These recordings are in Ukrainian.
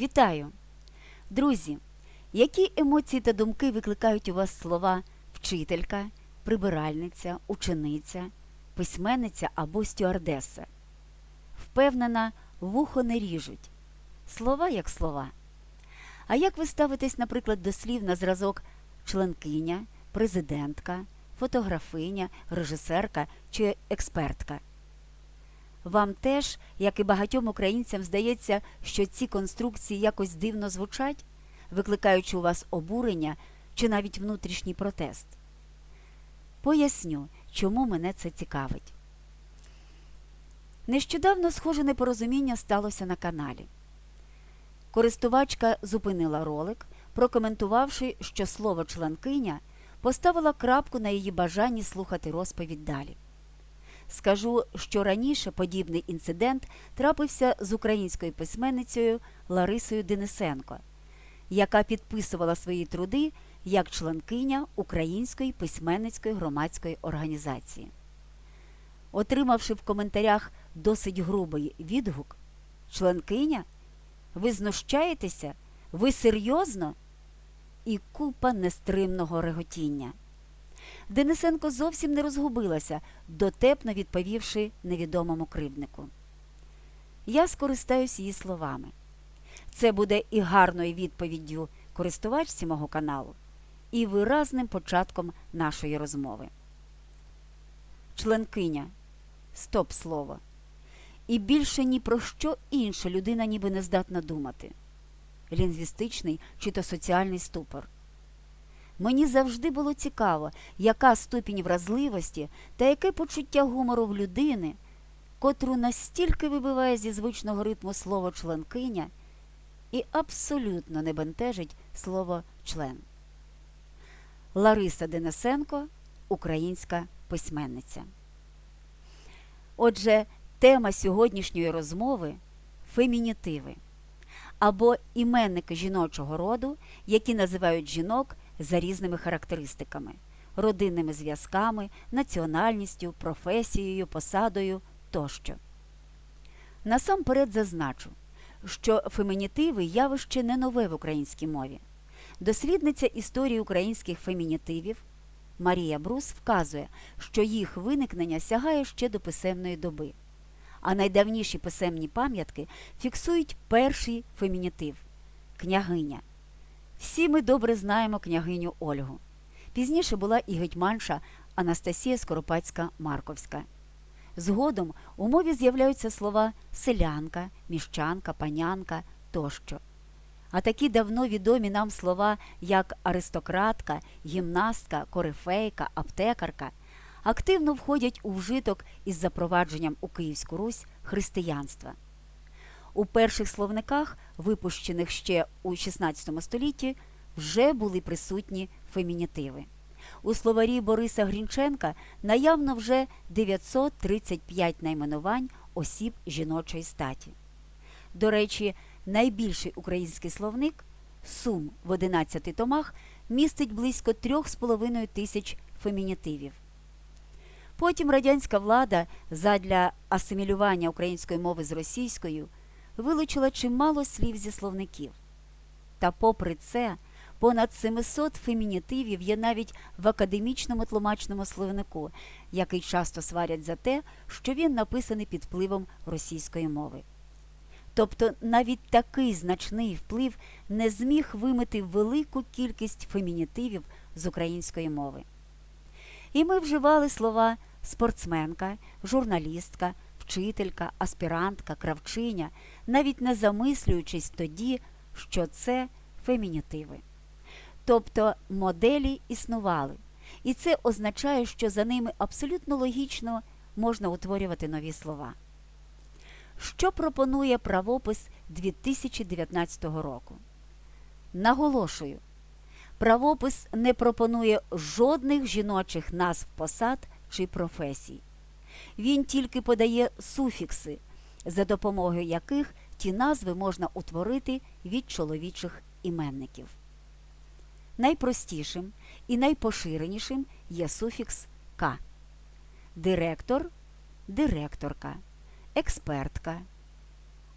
Вітаю! Друзі! Які емоції та думки викликають у вас слова вчителька, прибиральниця, учениця, письменниця або стюардеса? Впевнена, вухо не ріжуть. Слова як слова. А як ви ставитесь, наприклад, до слів на зразок членкиня, президентка, фотографиня, режисерка чи експертка? Вам теж, як і багатьом українцям, здається, що ці конструкції якось дивно звучать, викликаючи у вас обурення чи навіть внутрішній протест? Поясню, чому мене це цікавить. Нещодавно схоже непорозуміння сталося на каналі. Користувачка зупинила ролик, прокоментувавши, що слово членкиня поставила крапку на її бажанні слухати розповідь далі. Скажу, що раніше подібний інцидент трапився з українською письменницею Ларисою Денисенко, яка підписувала свої труди як членкиня Української письменницької громадської організації. Отримавши в коментарях досить грубий відгук, членкиня, ви знущаєтеся? Ви серйозно? І купа нестримного реготіння. Денисенко зовсім не розгубилася, дотепно відповівши невідомому кривднику. Я скористаюсь її словами. Це буде і гарною відповіддю користувачці мого каналу, і виразним початком нашої розмови. Членкиня. Стоп слово. І більше ні про що інше людина ніби не здатна думати. Лінгвістичний чи то соціальний ступор. Мені завжди було цікаво, яка ступінь вразливості та яке почуття гумору в людини, котру настільки вибиває зі звичного ритму слово членкиня і абсолютно не бентежить слово член. Лариса Денисенко, українська письменниця. Отже, тема сьогоднішньої розмови фемінітиви або іменники жіночого роду, які називають жінок за різними характеристиками, родинними зв'язками, національністю, професією, посадою тощо. Насамперед зазначу, що фемінітиви явище не нове в українській мові. Дослідниця історії українських фемінітивів Марія Брус вказує, що їх виникнення сягає ще до писемної доби. А найдавніші писемні пам'ятки фіксують перший фемінітив княгиня. Всі ми добре знаємо княгиню Ольгу. Пізніше була і гетьманша Анастасія Скоропадська Марковська. Згодом у мові з'являються слова селянка, міщанка, панянка тощо. А такі давно відомі нам слова, як аристократка, гімнастка, корифейка, аптекарка, активно входять у вжиток із запровадженням у Київську Русь християнства. У перших словниках, випущених ще у XVI столітті, вже були присутні фемінітиви. У словарі Бориса Грінченка наявно вже 935 найменувань осіб жіночої статі. До речі, найбільший український словник Сум в 11 томах містить близько 3,5 тисяч фемінітивів. Потім радянська влада задля асимілювання української мови з російською вилучила чимало слів зі словників. Та попри це, понад 700 фемінітивів є навіть в академічному тлумачному словнику, який часто сварять за те, що він написаний під впливом російської мови. Тобто навіть такий значний вплив не зміг вимити велику кількість фемінітивів з української мови. І ми вживали слова спортсменка, журналістка, вчителька, аспірантка, кравчиня, навіть не замислюючись тоді, що це фемінітиви. Тобто моделі існували, і це означає, що за ними абсолютно логічно можна утворювати нові слова. Що пропонує правопис 2019 року? Наголошую, правопис не пропонує жодних жіночих назв посад чи професій. Він тільки подає суфікси, за допомогою яких ті назви можна утворити від чоловічих іменників. Найпростішим і найпоширенішим є суфікс К. Директор директорка, експертка,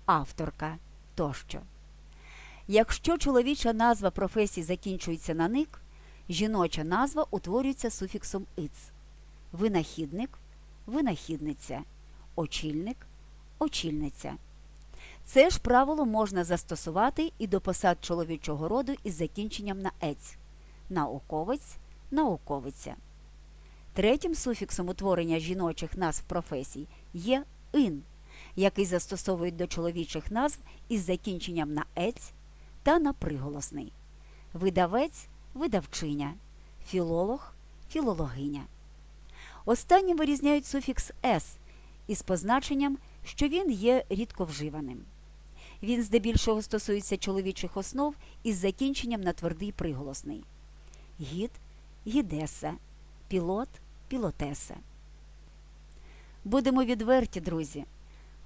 авторка тощо. Якщо чоловіча назва професії закінчується на ник, жіноча назва утворюється суфіксом иц. Винахідник, винахідниця, очільник, очільниця. Це ж правило можна застосувати і до посад чоловічого роду із закінченням на ець науковець, науковиця. Третім суфіксом утворення жіночих назв професій є ин, який застосовують до чоловічих назв із закінченням на ець та на приголосний. Видавець видавчиня, філолог філологиня. Останні вирізняють суфікс с із позначенням, що він є рідковживаним. Він здебільшого стосується чоловічих основ із закінченням на твердий приголосний. Гід гідеса, пілот пілотеса. Будемо відверті, друзі.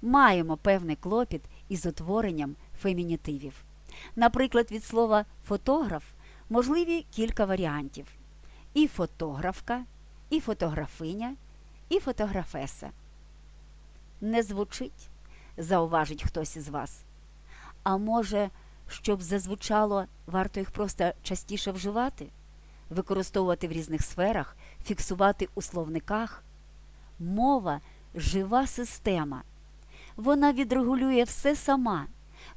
Маємо певний клопіт із утворенням фемінітивів. Наприклад, від слова фотограф можливі кілька варіантів: і фотографка, і фотографиня, і фотографеса. Не звучить, зауважить хтось із вас. А може, щоб зазвучало, варто їх просто частіше вживати, використовувати в різних сферах, фіксувати у словниках. Мова жива система. Вона відрегулює все сама.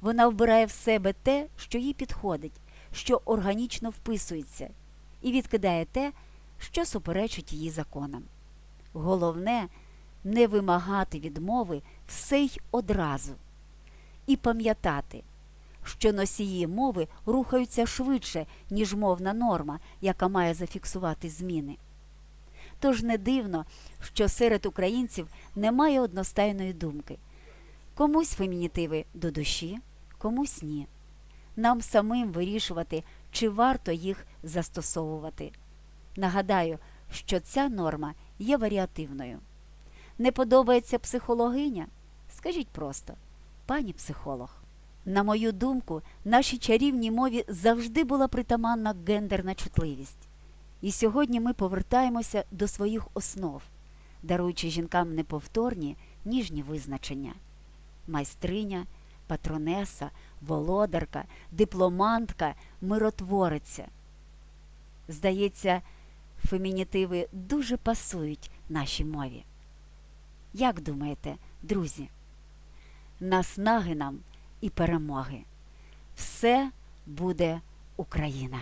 Вона вбирає в себе те, що їй підходить, що органічно вписується, і відкидає те, що суперечить її законам. Головне не вимагати від мови все й одразу. І пам'ятати, що носії мови рухаються швидше, ніж мовна норма, яка має зафіксувати зміни. Тож не дивно, що серед українців немає одностайної думки. Комусь фемінітиви до душі, комусь ні. Нам самим вирішувати, чи варто їх застосовувати. Нагадаю, що ця норма є варіативною. Не подобається психологиня? Скажіть просто, пані психолог. На мою думку, нашій чарівній мові завжди була притаманна гендерна чутливість. І сьогодні ми повертаємося до своїх основ, даруючи жінкам неповторні ніжні визначення майстриня, патронеса, володарка, дипломантка, миротвориця. Здається, фемінітиви дуже пасують нашій мові. Як думаєте, друзі? Наснаги нам і перемоги. Все буде Україна!